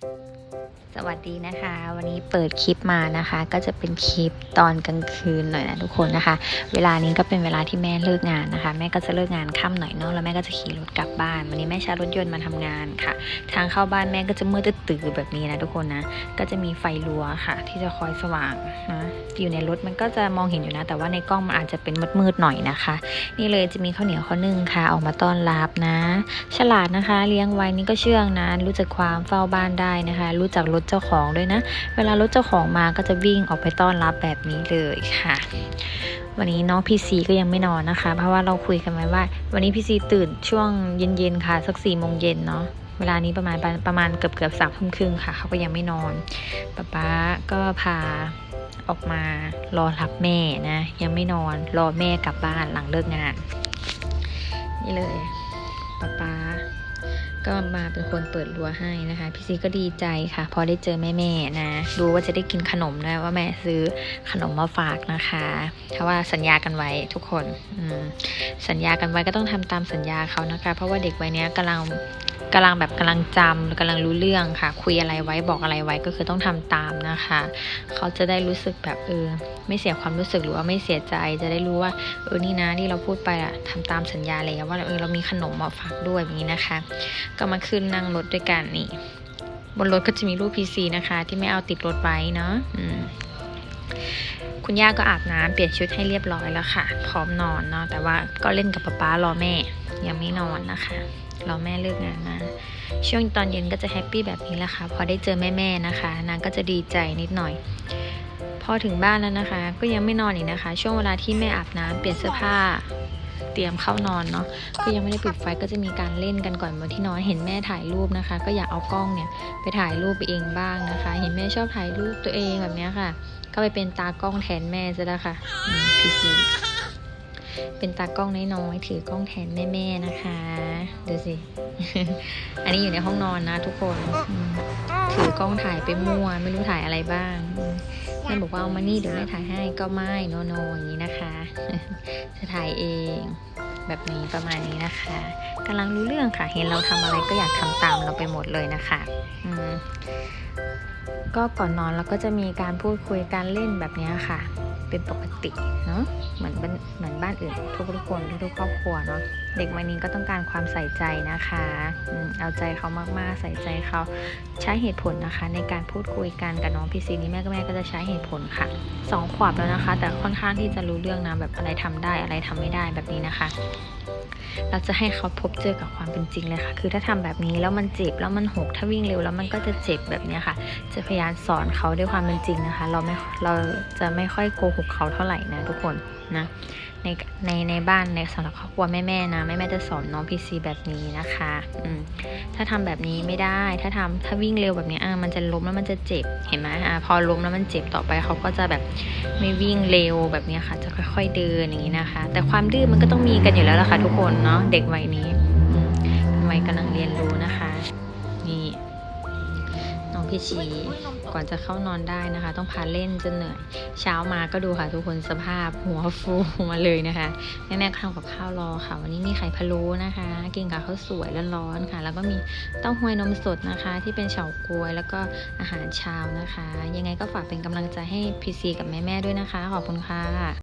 Thank you. สวัสดีนะคะ วันนี้เปิดคลิปมานะคะ ก็จะเป็นคลิปตอนกลางคืนหน่อยนะทุกคนนะคะ เวลานี้ก็เป็นเวลาที่แม่เลิกงานนะคะ แม่ก็จะเลิกงานค่ำหน่อยเนาะแล้วแม่ก็จะขี่รถกลับบ้าน วันนี้แม่ใช้รถยนต์มาทำงานค่ะ ทางเข้าบ้านแม่ก็จะมืดตื่นแบบนี้นะทุกคนนะก็จะมีไฟรั้วค่ะ ที่จะคอยสว่างนะอยู่ในรถมันก็จะมองเห็นอยู่นะ แต่ว่าในกล้องมันอาจจะเป็นมืดๆหน่อยนะคะ นี่เลยจะมีข้าวเหนียวข้าวนึ่งค่ะ ออกมาต้อนรับนะ ฉลาดนะคะ เลี้ยงไว้นี่ก็เชื่องนะรู้จักความเฝ้าบ้านได้นะคะรู้จักรถเจ้าของด้วยนะ เวลารถเจ้าของมาก็จะวิ่งออกไปต้อนรับแบบนี้เลยค่ะ วันนี้น้องพีซีก็ยังไม่นอนนะคะ เพราะว่าเราคุยกันไว้ว่า วันนี้พีซีตื่นช่วงเย็นๆค่ะ สักสี่โมงเย็นเนาะเวลานี้ประมาณประมาณเกือบเกือบสามทุ่มครึ่งค่ะเขาก็ยังไม่นอนป๊าป๊าก็พาออกมารอรับแม่นะ ยังไม่นอนรอแม่กลับบ้านหลังเลิกงาน นี่เลยป๊าป๊า ก็มาเป็นคนเปิดรัวให้นะคะ พี่ซีก็ดีใจค่ะ พอได้เจอแม่ๆนะรู้ว่าจะได้กินขนมนะว่าแม่ซื้อขนมมาฝากนะคะเพราะว่าสัญญากันไว้ทุกคนสัญญากันไว้ก็ต้องทำตามสัญญาเขานะคะ เพราะว่าเด็กวัยนี้ยกำลังกำลังแบบกำลังจำกำลังรู้เรื่องค่ะ คุยอะไรไว้บอกอะไรไว้ก็คือต้องทำตามนะคะ เขาจะได้รู้สึกแบบเออไม่เสียความรู้สึกหรือว่าไม่เสียใจจะได้รู้ว่าเออนี่นะที่เราพูดไปอะทำตามสัญญาแล้วว่าเออเรามีขนมมาฝากด้วยแบบนี้นะคะก็มาขึ้นนั่งรถด้วยกันนี่ บนรถก็จะมีรูปพีซีนะคะ ที่ไม่เอาติดรถไว้เนาะคุณย่าก็อาบน้ำเปลี่ยนชุดให้เรียบร้อยแล้วค่ะ พร้อมนอนเนาะแต่ว่าก็เล่นกับป๊าป๊ารอแม่ ยังไม่นอนนะคะรอแม่เลิกงานมาช่วงตอนเย็นก็จะแฮปปี้แบบนี้แหละค่ะ พอได้เจอแม่ๆนะคะ นางก็จะดีใจนิดหน่อย พอถึงบ้านแล้วนะคะ ก็ยังไม่นอนอีกนะคะ ช่วงเวลาที่แม่อาบน้ำเปลี่ยนเสื้อผ้า เตรียมเข้านอนเนาะก็ยังไม่ได้ปิดไฟก็จะมีการเล่นกันก่อนบนที่นอนเห็นแม่ถ่ายรูปนะคะ ก็อยากเอากล้องเนี่ยไปถ่ายรูปไปเองบ้างนะคะ เห็นแม่ชอบถ่ายรูปตัวเองแบบนี้ค่ะ ก็ไปเป็นตากล้องแทนแม่ซะแล้วค่ะพีซี เป็นตากล้องน้อยๆถือกล้องแทนแม่ๆนะคะดูสิ อันนี้อยู่ในห้องนอนนะทุกคนถือกล้องถ่ายไปมั่วไม่รู้ถ่ายอะไรบ้างแม่บอกว่าเอามานี่เดี๋ยวแม่ถ่ายให้ก็ไม่โนโนอย่างนี้นะคะ จะถ่ายเองแบบนี้ประมาณนี้นะคะกำลังรู้เรื่องค่ะ เห็นเราทำอะไรก็อยากทำตามเราไปหมดเลยนะคะก็ก่อนนอนเราก็จะมีการพูดคุยการเล่นแบบนี้ค่ะ เป็นปกติเนาะเหมือนบ้านเหมือนบ้านอื่นทุกทุกคนทุกๆครอบครัวเนาะเด็กวัยนี้ก็ต้องการความใส่ใจนะคะเอาใจเขามากๆ ใส่ใจเขาใช้เหตุผลนะคะ ในการพูดคุยกันกับน้องพีซีนี้แม่ก็แม่ก็จะใช้เหตุผลค่ะสองขวบแล้วนะคะ แต่ค่อนข้างที่จะรู้เรื่องนะแบบอะไรทำได้อะไรทำไม่ได้แบบนี้นะคะ เราจะให้เขาพบเจอกับความเป็นจริงเลยค่ะ คือถ้าทำแบบนี้แล้วมันเจ็บแล้วมันหกถ้าวิ่งเร็วแล้วมันก็จะเจ็บแบบนี้ค่ะ จะพยายามสอนเขาด้วยความเป็นจริงนะคะ เราไม่เราจะไม่ค่อยโกหกเขาเท่าไหร่นะทุกคนนะในในในบ้านในสำหรับครอบครัวแม่ๆนะแม่ๆจะสอนน้องพีซีแบบนี้นะคะอืมถ้าทำแบบนี้ไม่ได้ ถ้าทำถ้าวิ่งเร็วแบบนี้อะมันจะล้มแล้วมันจะเจ็บเห็นไหมอะพอล้มแล้วมันเจ็บต่อไปเขาก็จะแบบไม่วิ่งเร็วแบบนี้ค่ะ จะค่อยๆเดินอย่างนี้นะคะ แต่ความดื้อมันก็ต้องมีกันอยู่แล้วล่ะค่ะทุกคนเนาะเด็กวัยนี้อืมเป็นวัยกำลังเรียนรู้ พี่ชี ก่อนจะเข้านอนได้นะคะ ต้องพาเล่นจนเหนื่อย เช้ามาก็ดูค่ะทุกคนสภาพหัวฟูมาเลยนะคะแม่แม่ทำกับข้าวรอค่ะ วันนี้มีไข่พะโล้นะคะกินกับข้าวสวยร้อนๆค่ะ แล้วก็มีเต้าหวยนมสดนะคะ ที่เป็นเฉาก๊วยแล้วก็อาหารเช้านะคะ ยังไงก็ฝากเป็นกำลังใจให้พีซีกับแม่ๆด้วยนะคะ ขอบคุณค่ะ